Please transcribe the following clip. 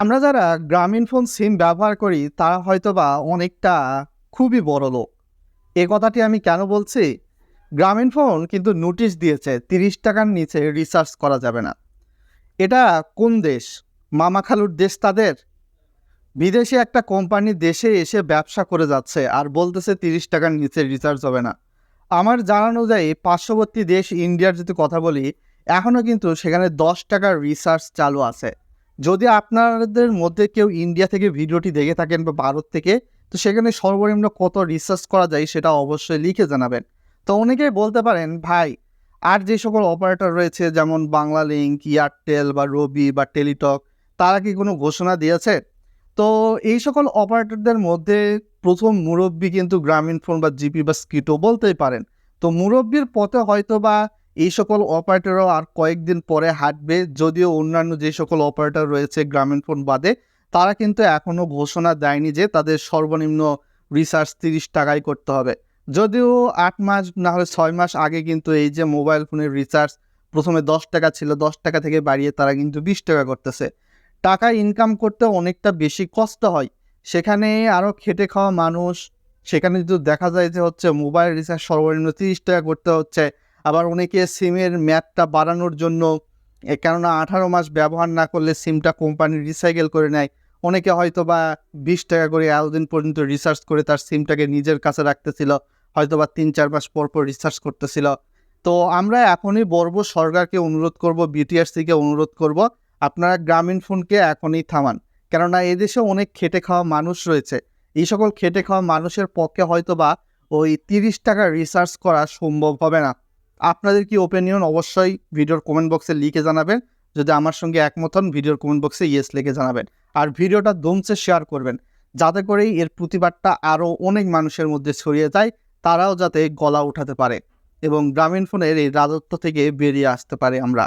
আমরা যারা গ্রামীণ ফোন সিম ব্যবহার করি তারা হয়তোবা অনেকটা খুবই বড় লোক। এ কথাটি আমি কেন বলছি? গ্রামীণ ফোন কিন্তু নোটিশ দিয়েছে, তিরিশ টাকার নিচে রিচার্জ করা যাবে না। এটা কোন দেশ? মামা খালুর দেশ তাদের? বিদেশে একটা কোম্পানি দেশে এসে ব্যবসা করে যাচ্ছে আর বলতেছে তিরিশ টাকার নিচে রিচার্জ হবে না। আমার জানা অনুযায়ী পার্শ্ববর্তী দেশ ইন্ডিয়ার যদি কথা বলি এখনও কিন্তু সেখানে দশ টাকার রিচার্জ চালু আছে। যদি আপনাদের মধ্যে কেউ ইন্ডিয়া থেকে ভিডিওটি দেখে থাকেন বা ভারত থেকে, তো সেখানে সর্বনিম্ন কত রিসার্চ করা যায় সেটা অবশ্যই লিখে জানাবেন। তো অনেকেই বলতে পারেন, ভাই, আর যে সকল অপারেটর রয়েছে, যেমন বাংলা লিঙ্ক এয়ারটেল বা রবি বা টেলিটক তারা কি কোনো ঘোষণা দিয়েছে? তো এই সকল অপারেটরদের মধ্যে প্রথম মুরব্বী কিন্তু গ্রামীণ ফোন বা জিপি বা স্কিটো বলতেই পারেন। তো মুরব্বীর পথে হয়তো বা এই সকল অপারেটরও আর কয়েকদিন পরে হাঁটবে। যদিও অন্যান্য যে সকল অপারেটর রয়েছে গ্রামীণ ফোন বাদে, তারা কিন্তু এখনও ঘোষণা দেয়নি যে তাদের সর্বনিম্ন রিচার্জ তিরিশ টাকায় করতে হবে। যদিও আট মাস না হলে ছয় মাস আগে কিন্তু এই যে মোবাইল ফোনের রিচার্জ প্রথমে দশ টাকা ছিল, দশ টাকা থেকে বাড়িয়ে তারা কিন্তু বিশ টাকা করতেছে। টাকা ইনকাম করতে অনেকটা বেশি কষ্ট হয়। সেখানে আরও খেটে খাওয়া মানুষ, সেখানে যদি দেখা যায় যে হচ্ছে মোবাইল রিচার্জ সর্বনিম্ন তিরিশ টাকা করতে হচ্ছে আবার অনেকে সিমের ম্যাথটা বাড়ানোর জন্য কেননা আঠারো মাস ব্যবহার না করলে সিমটা কোম্পানি রিসাইকেল করে নেয়। অনেকে হয়তো বা বিশ টাকা করে এতদিন পর্যন্ত রিসার্চ করে তার সিমটাকে নিজের কাছে রাখতেছিল হয়তো বা তিন চার মাস পর পর রিসার্চ করতেছিল। তো আমরা এখনই বলব, সরকারকে অনুরোধ করব বিটিআরসিকে অনুরোধ করব, আপনারা গ্রামীণ ফোনকে এখনই থামান। কেননা এদেশে অনেক খেটে খাওয়া মানুষ রয়েছে। এই সকল খেটে খাওয়া মানুষের পক্ষে হয়তো বা ওই তিরিশ টাকা রিসার্চ করা সম্ভব হবে না। আপনাদের কি ওপিনিয়ন অবশ্যই ভিডিওর কমেন্ট বক্সে লিখে জানাবেন। যদি আমার সঙ্গে একমত হন, ভিডিওর কমেন্ট বক্সে ইয়েস লিখে জানাবেন। আর ভিডিওটা দমছে শেয়ার করবেন। যাতে করেই এর প্রতিবাদটা আরও অনেক মানুষের মধ্যে ছড়িয়ে যায়, তারাও যাতে গলা উঠাতে পারে এবং গ্রামীণ ফোনের এই রাজত্ব থেকে বেরিয়ে আসতে পারে আমরা।